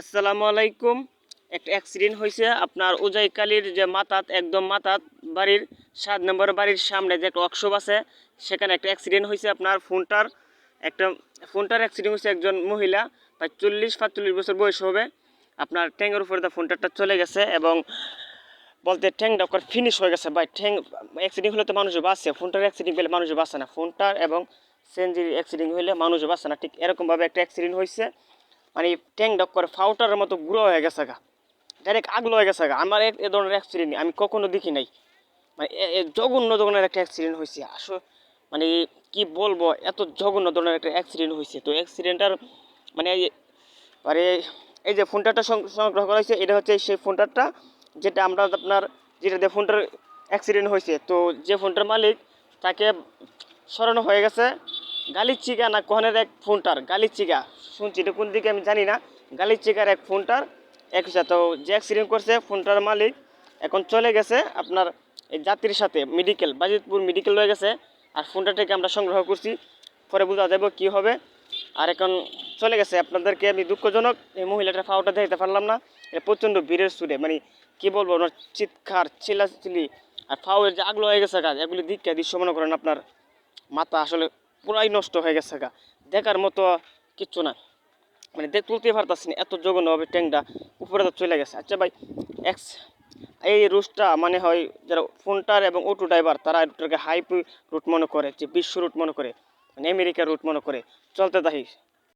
আসসালামু আলাইকুম। একটা অ্যাক্সিডেন্ট হয়েছে। আপনার উজাইকালির যে মাতাত, একদম মাতাত বাড়ির সাত নম্বর বাড়ির সামনে যে একটা ওয়ার্কশপ আছে, সেখানে একটা অ্যাক্সিডেন্ট হয়েছে আপনার ফোনটার। একটা ফোনটার অ্যাক্সিডেন্ট হয়েছে একজন মহিলা, প্রায় চল্লিশ পাঁচচল্লিশ বছর বয়স হবে। আপনার ট্যাঙ্গের উপরে তার ফোনটারটা চলে গেছে এবং বলতে ঠ্যাং ডাক্তার ফিনিশ হয়ে গেছে। ভাই, ঠ্যাং অ্যাক্সিডেন্ট হলে তো মানুষ বাঁচছে ফোনটার অ্যাক্সিডেন্ট হলে মানুষ বাঁচে না। ফোনটার এবং সেনজির অ্যাক্সিডেন্ট হলে মানুষ বাঁচে না। ঠিক এরকমভাবে একটা অ্যাক্সিডেন্ট হয়েছে। মানে ট্যাং ডক্কর ফাউটারের মতো গুঁড়ো হয়ে গেছে গা। ডাইরেক্ট আগলো হয়ে গেছে গা। আমার এ- ধরনের অ্যাক্সিডেন্ট আমি কখনো দেখি নাই। মানে জঘন্য ধরনের একটা অ্যাক্সিডেন্ট হয়েছে আসলে মানে কি বলব, এত জঘন্য ধরনের একটা অ্যাক্সিডেন্ট হয়েছে তো অ্যাক্সিডেন্টার মানে মানে এই যে ফোনটাটা সং- সংগ্রহ করা হয়েছে এটা হচ্ছে সেই ফোনটারটা, যেটা আমরা আপনার যেটা দিয়ে ফোনটার অ্যাক্সিডেন্ট হয়েছে তো যে ফোনটার মালিক, তাকে সরানো হয়ে গেছে গালির চিকা না কোহনের এক ফোনটার গালির চিকা শুনছি, এটা কোন দিকে আমি জানি না। গালির চেকার এক ফোনটার এক তো যে অ্যাক্সিডেন্ট করছে, ফোনটার মালিক এখন চলে গেছে আপনার এই যাত্রীর সাথে মেডিকেল বাজিতপুর মেডিকেল হয়ে গেছে। আর ফোনটা থেকে আমরা সংগ্রহ করছি। পরে বোঝা যাবে কি হবে। আর এখন চলে গেছে। আপনাদেরকে আমি দুঃখজনক, এই মহিলাটার ফাওটা দেখতে পারলাম না। এটা প্রচণ্ড ভিড়ের সুরে মানে কি বলব, ওনার চিৎকার, চিল্লাচিল্লি আর ফাওয়ের যে আগলো হয়ে গেছে কাজ এগুলি দিককে দৃশ্য মনে করেন আপনার মাথা আসলে পুরাই নষ্ট হয়ে গেছে গা। দেখার মতো কিচ্ছু না। মানে দেখ তুলতে পারতাছি না, এত জঘন্যভাবে ট্যাংটা উপরে তো চলে গেছে। আচ্ছা ভাই, এক্স, এই রুটটা মানে হয় যারা ফোনটার এবং অটো ড্রাইভার, তারা রুটটাকে হাইপ রুট মনে করে, যে বিশ্ব রুট মনে করে মানে আমেরিকার রুট মনে করে। চলতে থাকি।